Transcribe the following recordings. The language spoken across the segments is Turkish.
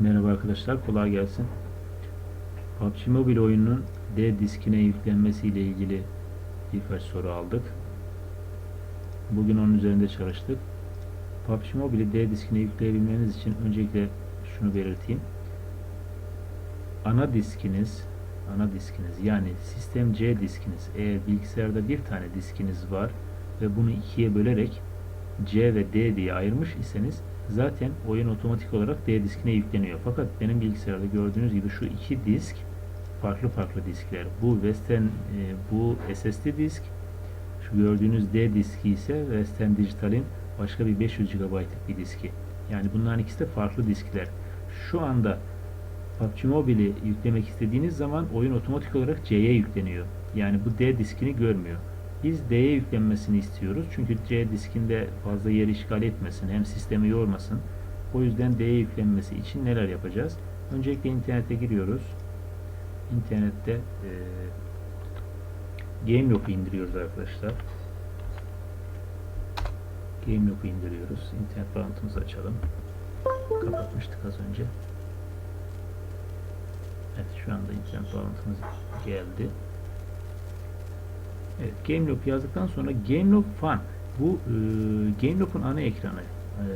Merhaba arkadaşlar, kolay gelsin. PUBG Mobile oyununun D diskine yüklenmesi ile ilgili birkaç soru aldık. Bugün onun üzerinde çalıştık. PUBG Mobile'i D diskine yükleyebilmeniz için öncelikle şunu belirteyim. Ana diskiniz, ana diskiniz yani sistem C diskiniz eğer bilgisayarda bir tane diskiniz var ve bunu ikiye bölerek C ve D diye ayırmış iseniz zaten oyun otomatik olarak D diskine yükleniyor. Fakat benim bilgisayarda gördüğünüz gibi şu iki disk farklı farklı diskler. Bu Western e, bu SSD disk şu gördüğünüz D diski ise Western Digital'in başka bir 500 GB'lık bir diski. Yani bunların ikisi de farklı diskler. Şu anda PUBG Mobile'i yüklemek istediğiniz zaman oyun otomatik olarak C'ye yükleniyor. Yani bu D diskini görmüyor. Biz D'ye yüklenmesini istiyoruz. Çünkü C diskinde fazla yer işgal etmesin. Hem sistemi yormasın. O yüzden D'ye yüklenmesi için neler yapacağız? Öncelikle internete giriyoruz. İnternette e, GameLoop'u indiriyoruz arkadaşlar. GameLoop'u indiriyoruz. İnternet bağlantımızı açalım. Kapatmıştık az önce. Evet şu anda internet bağlantımız geldi. Evet, GameLoop yazdıktan sonra GameLoop Fun. Bu e, GameLoop'un ana ekranı, e,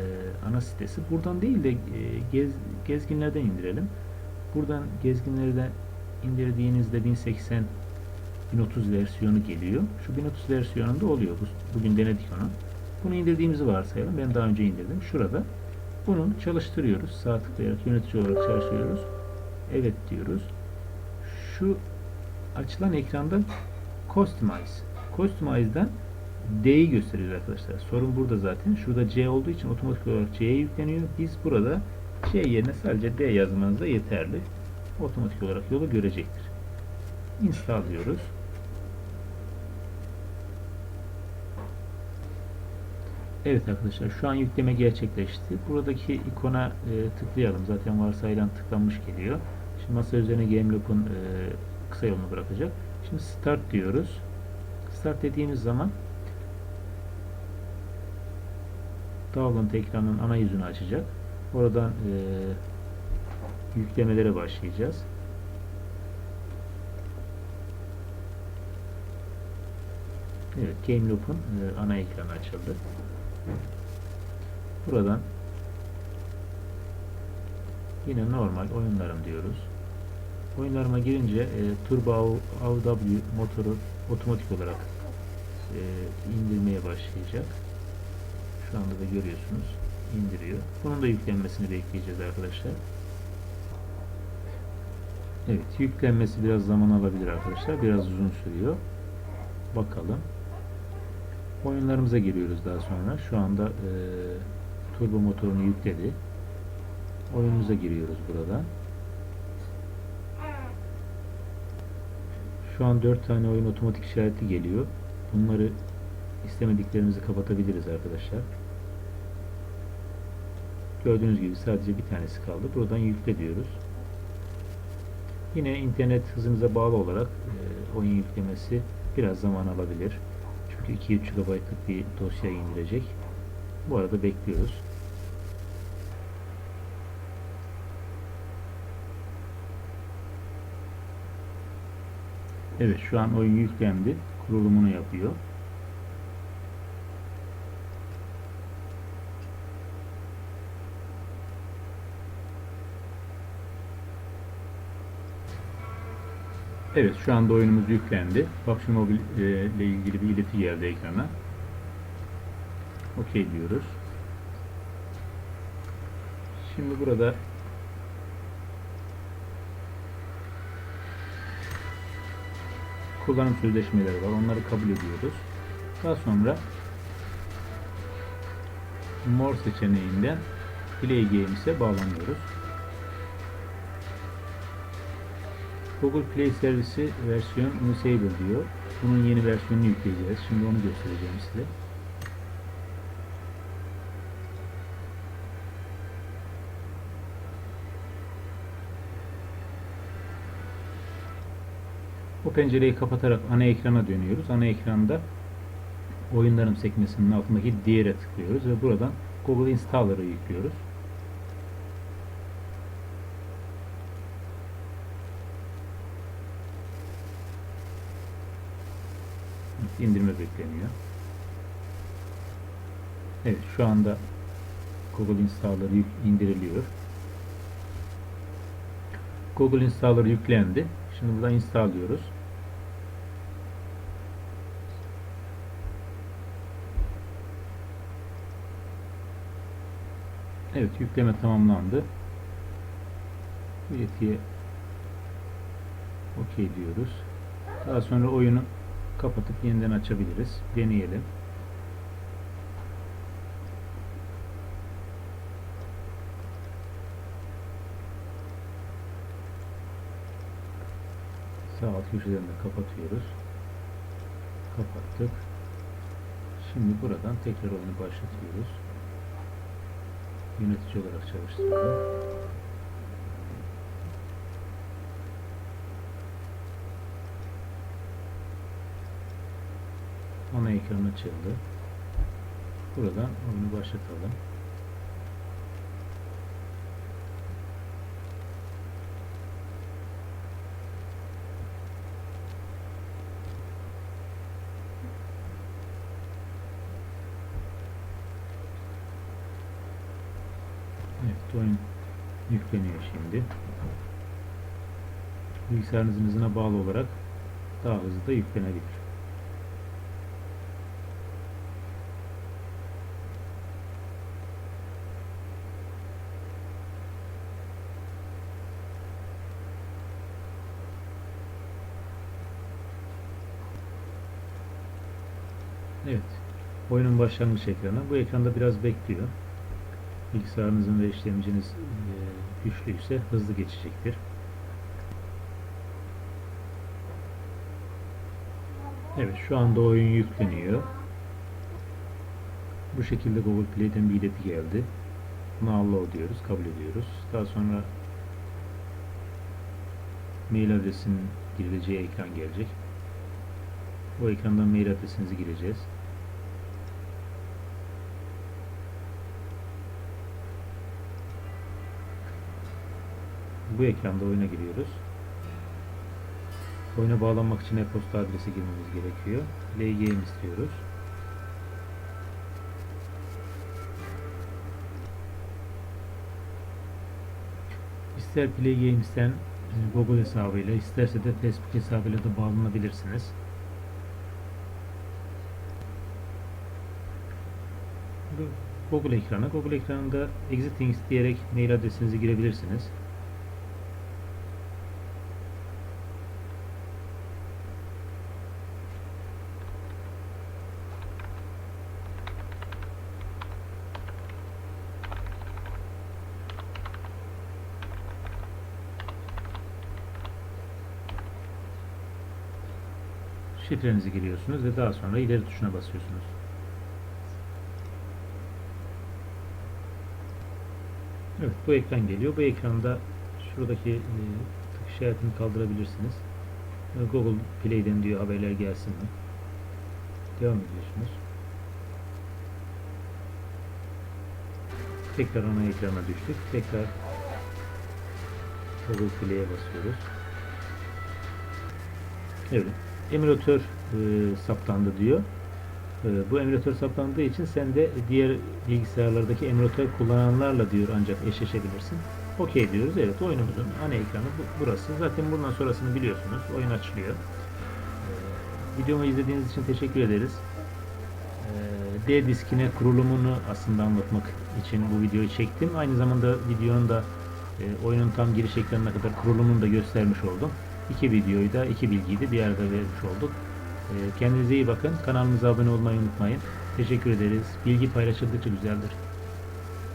ana sitesi. Buradan değil de e, gez, gezginlerden indirelim. Buradan gezginlerden indirdiğinizde 1080 1030 versiyonu geliyor. Şu 1030 versiyonunda oluyor. Bu, bugün denedik onu. Bunu indirdiğimizi varsayalım. Ben daha önce indirdim. Şurada. Bunu çalıştırıyoruz. Sağ tıklayarak yönetici olarak çalıştırıyoruz. Evet diyoruz. Şu açılan ekranda Customize. Customize'dan D'yi gösteriyor arkadaşlar. Sorun burada zaten. Şurada C olduğu için otomatik olarak C'ye yükleniyor. Biz burada C yerine sadece D yazmanız da yeterli. Otomatik olarak yolu görecektir. Install diyoruz. Evet arkadaşlar şu an yükleme gerçekleşti. Buradaki ikona e, tıklayalım. Zaten varsayılan tıklanmış geliyor. Şimdi masa üzerine GameLoop'un e, kısa yolunu bırakacak. Şimdi start diyoruz. Start dediğimiz zaman download ekranının ana yüzünü açacak. Oradan e, yüklemelere başlayacağız. Evet, GameLoop'un e, ana ekranı açıldı. Buradan yine normal oyunlarım diyoruz. Oyunlarıma girince e, Turbo AW motoru otomatik olarak e, indirmeye başlayacak. Şu anda da görüyorsunuz indiriyor. Bunun da yüklenmesini bekleyeceğiz arkadaşlar. Evet yüklenmesi biraz zaman alabilir arkadaşlar. Biraz uzun sürüyor. Bakalım. Oyunlarımıza giriyoruz daha sonra. Şu anda e, turbo motorunu yükledi. Oyunumuza giriyoruz burada. Şu an 4 tane oyun otomatik işareti geliyor. Bunları istemediklerimizi kapatabiliriz arkadaşlar. Gördüğünüz gibi sadece bir tanesi kaldı. Buradan yükle diyoruz. Yine internet hızınıza bağlı olarak e, oyun yüklemesi biraz zaman alabilir. Çünkü 2-3 GB'lık bir dosya indirecek. Bu arada bekliyoruz. Evet şu an oyun yüklendi. Kurulumunu yapıyor. Evet şu anda oyunumuz yüklendi. PUBG Mobile ile ilgili bir ileti geldi ekrana. OK diyoruz. Şimdi burada kullanım sözleşmeleri var. Onları kabul ediyoruz. Daha sonra More seçeneğinden Play Games'e bağlanıyoruz. Google Play servisi versiyon Unstable diyor. Bunun yeni versiyonunu yükleyeceğiz. Şimdi onu göstereceğim size. O pencereyi kapatarak ana ekrana dönüyoruz. Ana ekranda oyunlarım sekmesinin altındaki diğere tıklıyoruz ve buradan Google Installer'ı yüklüyoruz. Evet, indirme bekleniyor. Evet şu anda Google Installer indiriliyor. Google Installer yüklendi. Şimdi buradan install diyoruz. Evet yükleme tamamlandı. Yetiye OK diyoruz. Daha sonra oyunu kapatıp yeniden açabiliriz. Deneyelim. De kapatıyoruz. Kapattık. Şimdi buradan tekrar oyunu başlatıyoruz. Yönetici olarak çalıştıralım. Ana ekran açıldı. Buradan oyunu başlatalım. Oyun yükleniyor şimdi. Bilgisayarınızın hızına bağlı olarak daha hızlı da yüklenebilir. Evet. Oyunun başlangıç ekranı. Bu ekranda biraz bekliyor. Bilgisayarınızın ve işlemciniz e, güçlüyse hızlı geçecektir. Evet şu anda oyun yükleniyor. Bu şekilde Google Play'den bir ileti geldi. Bunu allow diyoruz, kabul ediyoruz. Daha sonra mail adresinin girileceği ekran gelecek. Bu ekrandan mail adresinizi gireceğiz. Bu ekranda oyuna giriyoruz. Oyuna bağlanmak için e-posta adresi girmemiz gerekiyor. Game istiyoruz. İster Play Games'ten Google hesabıyla, isterse de Facebook hesabıyla da bağlanabilirsiniz. Google ekranı. Google ekranında Existing diyerek mail adresinizi girebilirsiniz. Şifrenizi giriyorsunuz ve daha sonra ileri tuşuna basıyorsunuz. Evet bu ekran geliyor. Bu ekranda şuradaki e, tık işaretini kaldırabilirsiniz. E, Google Play'den diyor haberler gelsin mi? Devam ediyorsunuz. Tekrar ana ekrana düştük. Tekrar Google Play'e basıyoruz. Evet. Emülatör e, saptandı diyor. E, bu emülatör saptandığı için sen de diğer bilgisayarlardaki emülatör kullananlarla diyor ancak eşleşebilirsin. Okey diyoruz. Evet oyunumuzun ana ekranı bu, burası. Zaten bundan sonrasını biliyorsunuz. Oyun açılıyor. E, videomu izlediğiniz için teşekkür ederiz. E, D diskine kurulumunu aslında anlatmak için bu videoyu çektim. Aynı zamanda videonun da e, oyunun tam giriş ekranına kadar kurulumunu da göstermiş oldum. İki videoyu da, iki bilgiyi de bir arada vermiş olduk. Ee, Kendinize iyi bakın. Kanalımıza abone olmayı unutmayın. Teşekkür ederiz. Bilgi paylaşıldıkça güzeldir.